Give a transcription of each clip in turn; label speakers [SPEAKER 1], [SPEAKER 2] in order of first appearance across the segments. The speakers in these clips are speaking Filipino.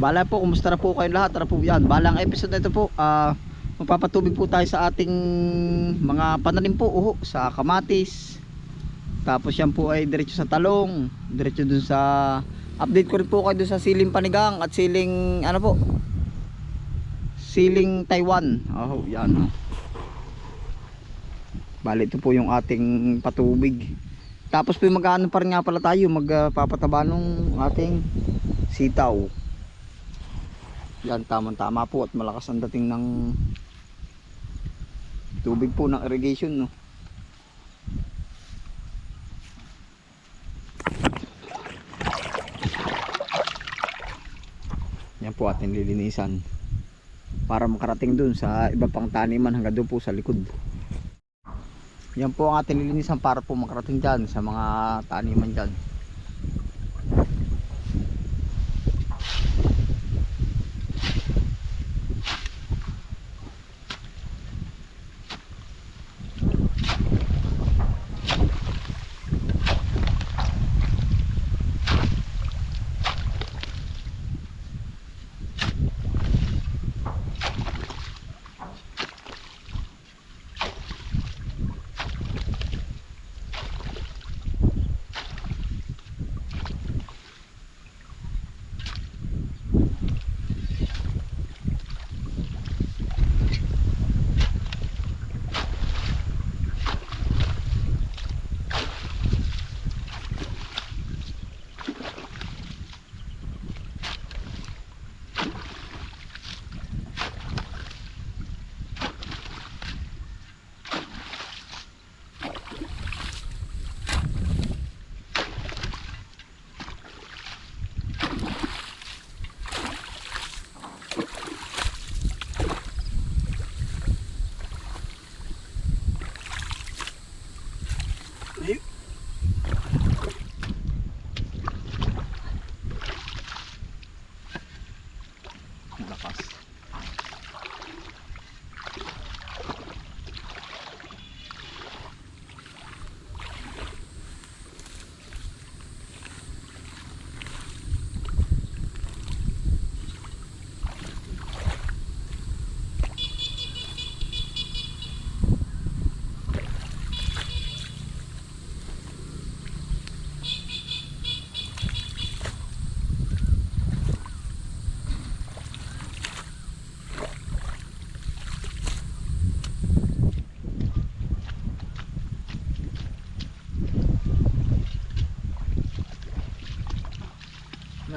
[SPEAKER 1] Bala po, kumusta na po kayong lahat? Tara po yan. Balang episode na ito po, ah, magpapatubig po tayo sa ating mga pananim po, uho, sa kamatis. Tapos yan po ay diretso sa talong, diretso dun sa update ko rin po kayo dun sa siling panigang at siling ano po? Siling Taiwan. Oh, yan. Bali ito po yung ating patubig. Tapos po mag-ano pa rin nga pala tayo, magpapataba nung ating sitaw. Yan, tamang-tama po at malakas ang dating ng tubig po ng irrigation, no. Yan po ating lilinisan para makarating dun sa iba pang taniman hanggang doon po sa likod. Yan po ang ating lilinisan para po makarating dyan sa mga taniman dyan.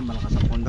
[SPEAKER 1] Malakas ang pong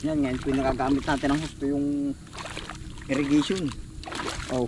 [SPEAKER 1] Yan ngayon po yung nagagamit natin ng husto yung irrigation. Oh.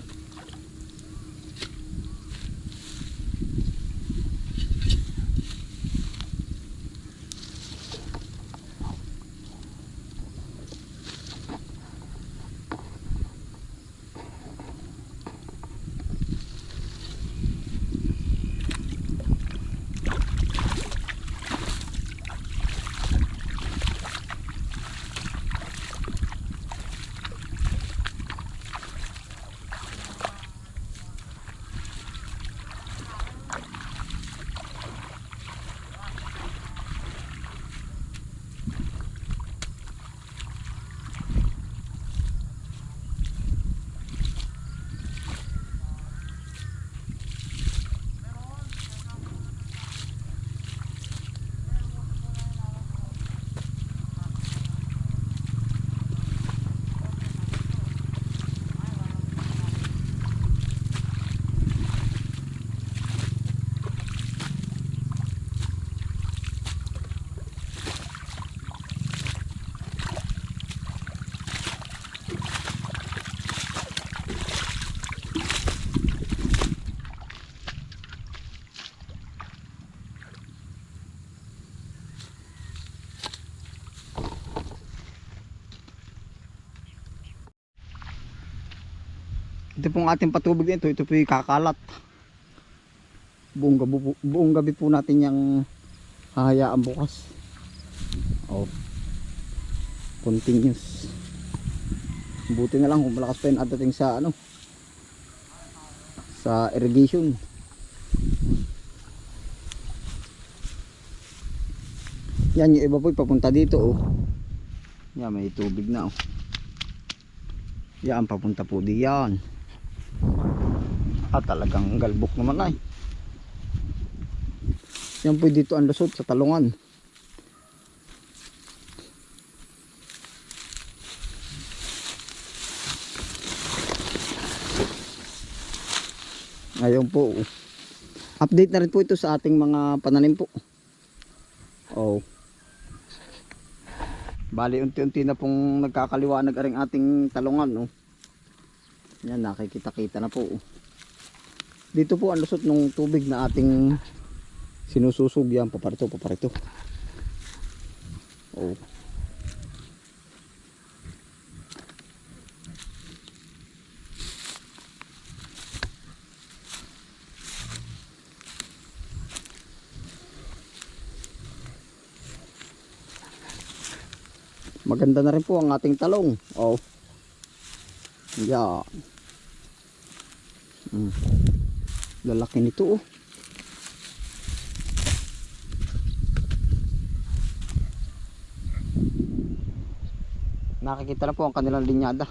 [SPEAKER 1] Ito pong ating patubig nito, ito po yung kakalat. Buong gabi, po- buong gabi po natin yung hahayaan bukas. Oh. Continuous. Buti na lang kung malakas pa yun at dating sa ano sa irrigation. Yan yung iba po papunta dito oh. Yan may tubig na oh. Yan papunta po diyan. At talagang galbok naman ay. Yan po dito ang lusot sa talungan. Ngayon po. Update na rin po ito sa ating mga pananim po. Oh. Bali unti-unti na pong nagkakaliwanag aring ating talungan oh. Yan nakikita-kita na po. Dito po ang lusot ng tubig na ating sinususog yan paparito paparito. Oh. Maganda na rin po ang ating talong. Oh. Yan. Mm. Lalaki nito oh. Nakikita na po ang kanilang linyada.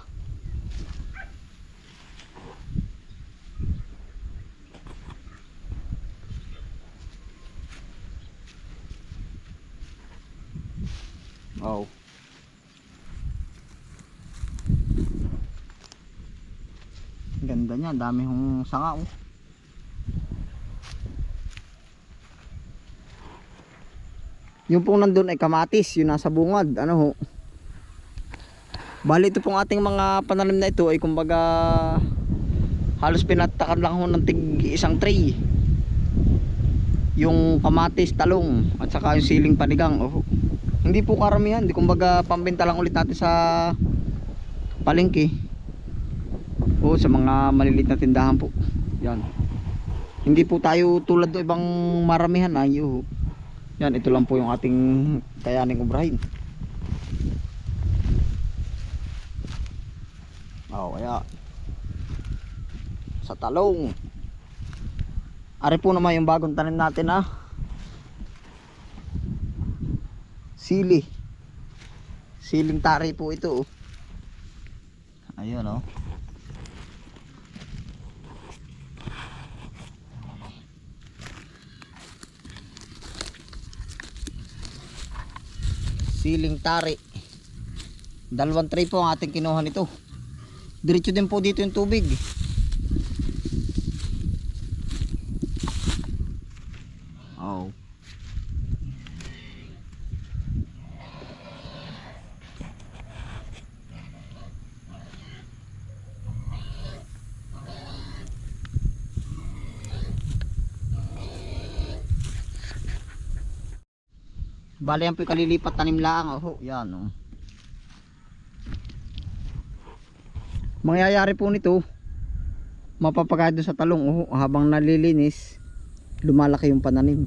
[SPEAKER 1] Oh. Ganda niya, dami hong sanga oh. Yung pong nandun ay kamatis, yung nasa bungad, ano ho. Bali ito pong ating mga pananim na ito ay kumbaga halos pinatakan lang ho ng tig isang tray. Yung kamatis, talong at saka yung siling panigang. Oh. Hindi po karamihan, di kumbaga pambenta lang ulit natin sa palengke. O sa mga maliliit na tindahan po. Yan. Hindi po tayo tulad ng ibang maramihan ay oh. Yan, ito lang po yung ating kayaning ubrahin. Oh, kaya sa talong. Ari po naman yung bagong tanim natin ah. Sili. Siling tari po ito oh. Ayun oh. Siling tari. Dalawang tray po ang ating kinuha nito. Diretso din po dito yung tubig. Oh. Bale yan po yung kalilipat tanim lang. Oh, yan oh. Mangyayari po nito, mapapagay sa talong oh, habang nalilinis, lumalaki yung pananim.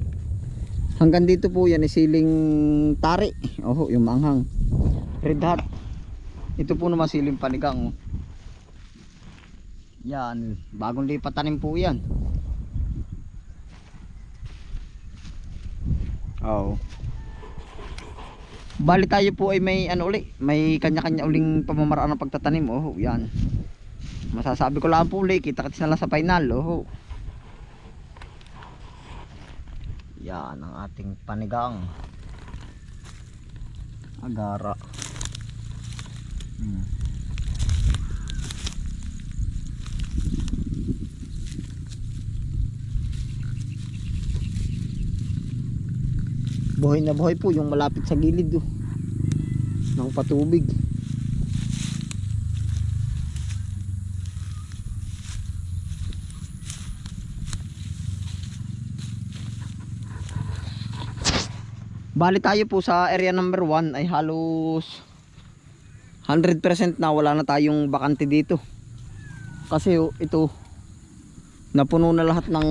[SPEAKER 1] Hanggang dito po yan isiling tari. Oh, yung manghang. Red hot. Ito po naman siling panigang. Oh. Yan, bagong lipat tanim po yan. Oh. Bali tayo po ay may ano uli, may kanya-kanya uling pamamaraan ng pagtatanim. Oh, yan. Masasabi ko lang po uli, kita-kits na lang sa final. Oh. Yan ang ating panigang. Agara. Hmm. Buhay na buhay po yung malapit sa gilid oh. ng patubig. Bali tayo po sa area number 1 ay halos 100% na wala na tayong bakante dito. Kasi oh, ito napuno na lahat ng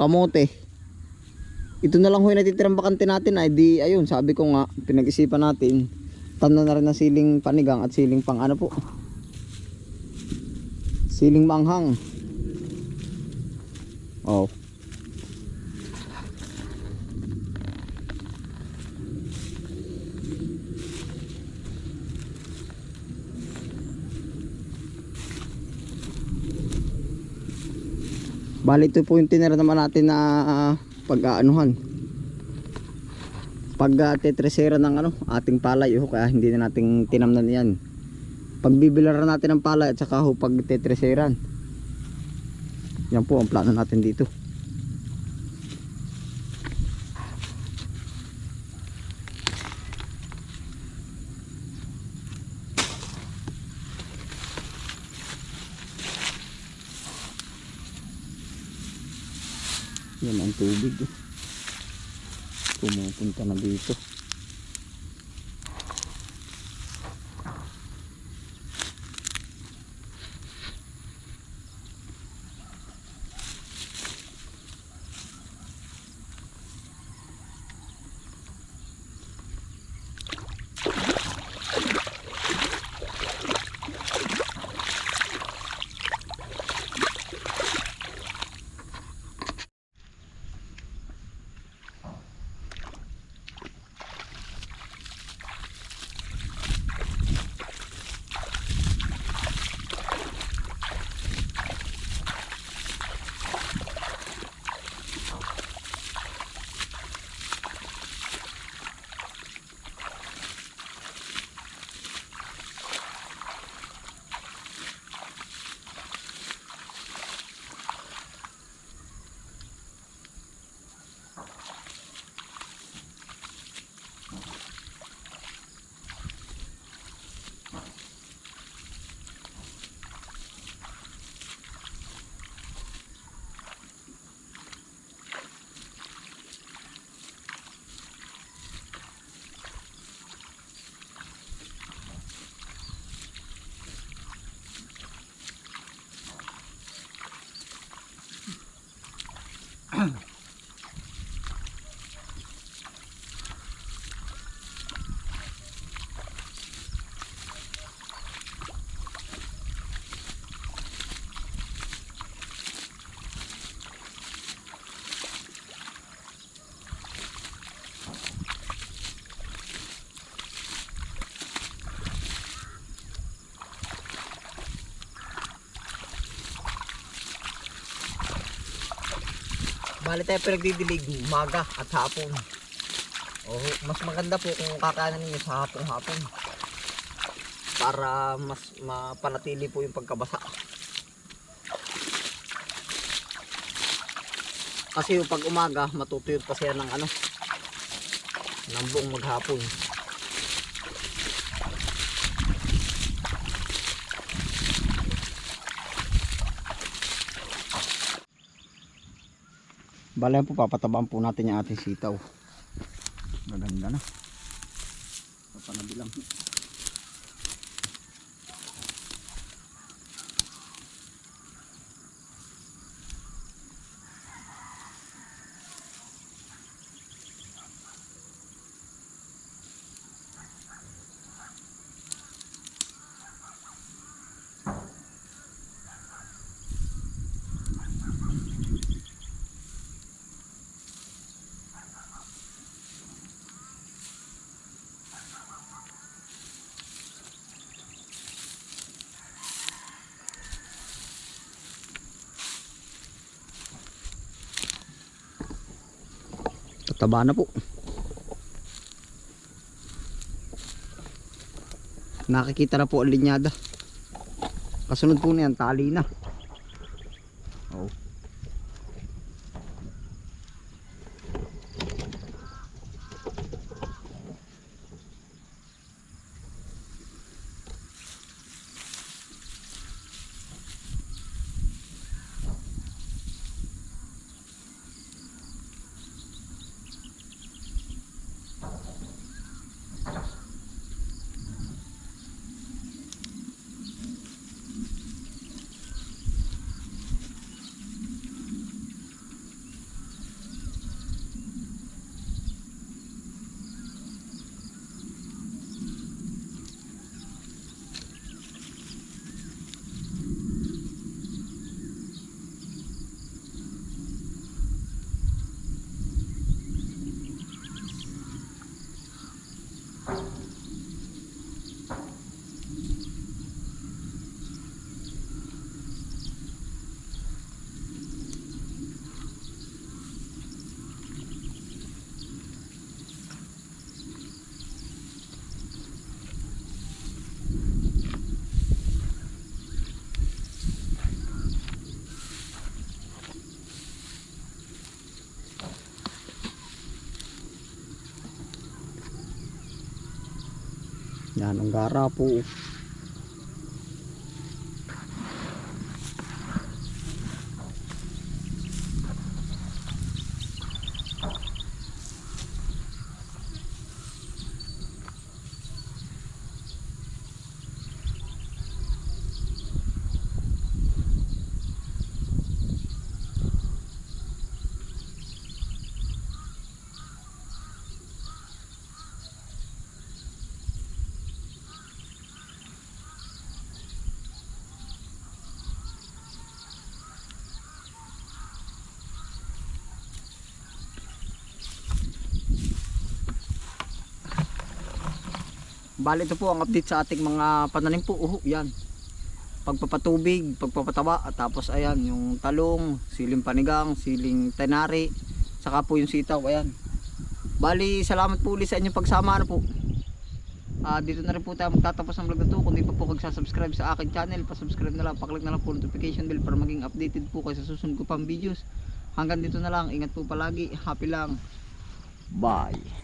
[SPEAKER 1] kamote ito na lang ho yung natitirang bakante natin. Ay di ayun sabi ko nga pinag-isipan natin. Tanda na rin ng siling panigang at siling pang ano po? Siling manghang oh. Bali ito po yung tinira naman natin na ah, pag-aanuhan. Pag tetresera ng ano, ating palay, oh, kaya hindi na nating tinamnan yan. Pagbibilaran natin ng palay at saka ho pag tetreseran. Yan po ang plano natin dito. Yan ang tubig. oh. Pumupunta na dito. Bali tayo pinagdidilig umaga at hapon. Oh, mas maganda po kung kakanan niyo sa hapon-hapon. Para mas mapanatili po yung pagkabasa. Kasi yung pag umaga, matutuyot pa siya ng ano, ng buong maghapon. Balayan po, papatabaan po natin yung ating sitaw. Maganda na. Papanabilang. Tataba na po. Nakikita na po ang linyada. Kasunod po na yan, tali na. Yan ang gara po. Bali ito po ang update sa ating mga pananim po. Uho, yan. Pagpapatubig, pagpapatawa, at tapos ayan, yung talong, siling panigang, siling tenari, saka po yung sitaw, ayan. Bali, salamat po ulit sa inyong pagsama ano po. Ah, dito na rin po tayo magtatapos ng vlog na to. Kung di pa po kagsasubscribe sa akin channel, pa-subscribe na lang, paklik na lang po notification bell para maging updated po kayo sa susunod ko pang videos. Hanggang dito na lang, ingat po palagi, happy lang. Bye.